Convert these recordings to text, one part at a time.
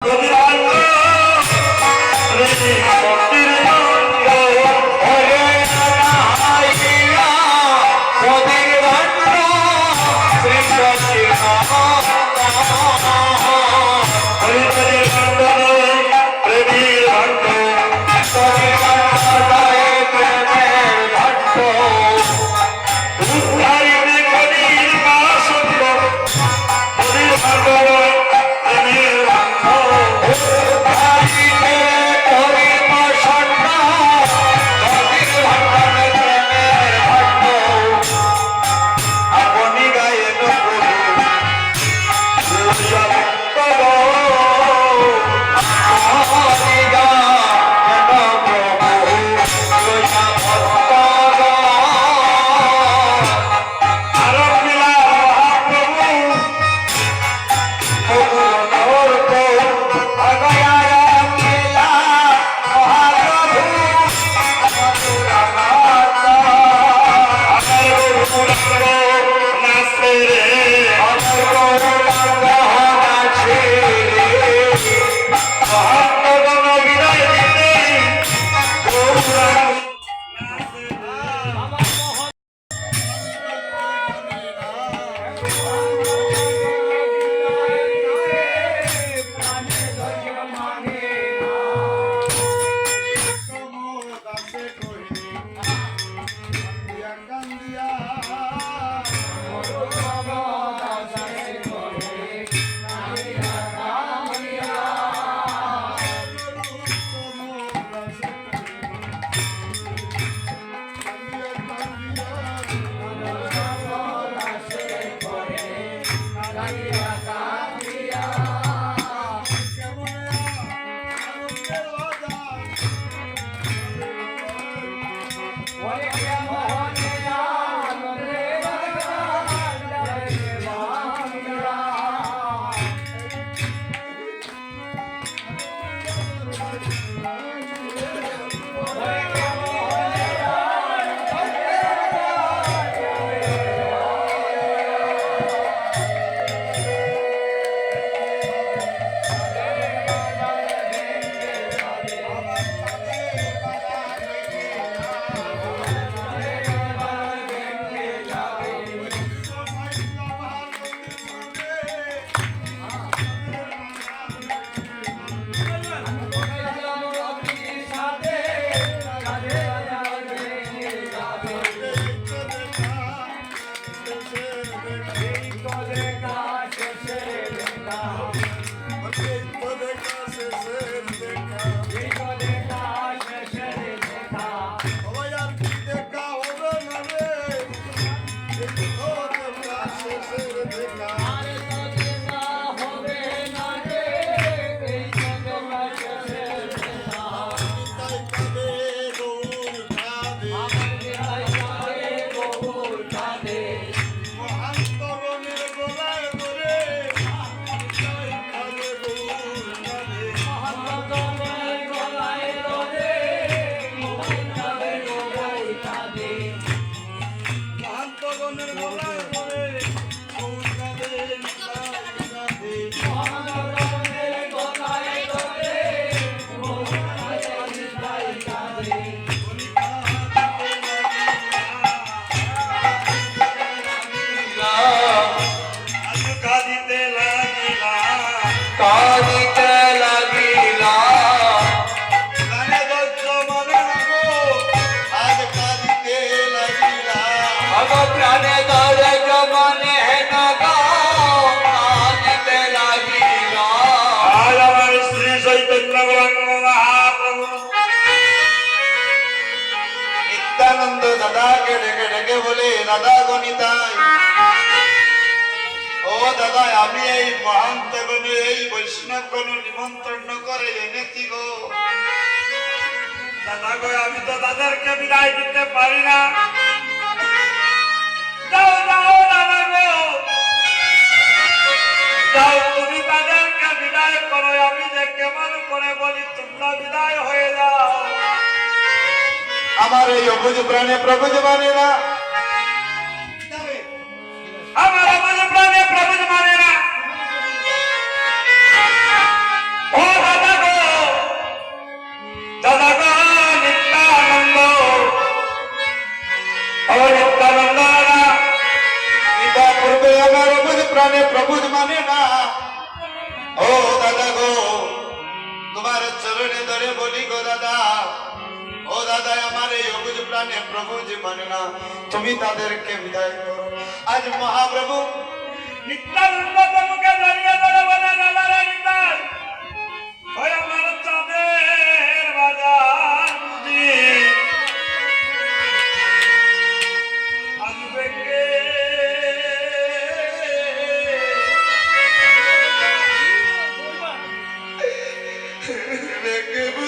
যদি কাঁদিতে লাগিলা। কাঁদিতে লাগিলা। গানে দজ্জ মনে গো আজ কাঁদিতে লাগিলা। ভগ প্রাণে গাও কাঁদিতে লাগিলা। আজ আমার শ্রী চৈতন্য গৌরাঙ্গ মহাপ্রভু। নিত্যানন্দ দাদাকে ডেকে ডেকে বলে দাদা গণিতাই ও দাদা, আমি এই মহান্ত গণু এই বৈষ্ণব নিমন্ত্রণ করে এনেছি গো। দাদা আমি তো তাদেরকে বিদায় দিতে পারি না। যাও যাও, দাদা গো। যাও বিদায় করো, আমি যে কেমন করে বলি, তোমরা বিদায় হয়ে যাও। আমার এই অবুজ প্রাণে প্রভুজ মানে না বলি গো দাদা ও দাদা আমার এই অবুজ প্রাণে প্রভু যে না তুমি তাদেরকে বিদায় করো আজ মহাপ্রভু Thank you.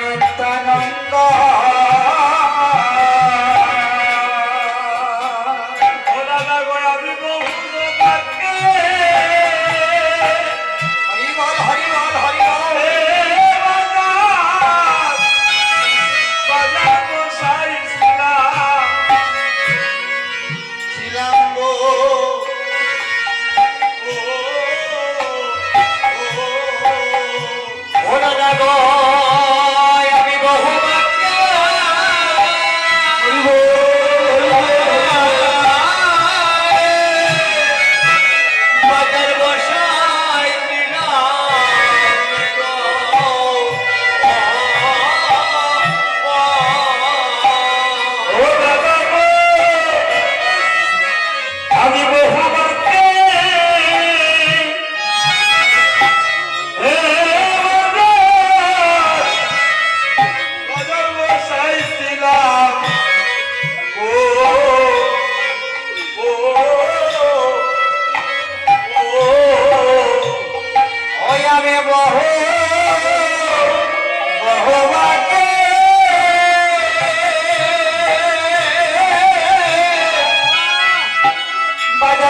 নিত্যানন্দ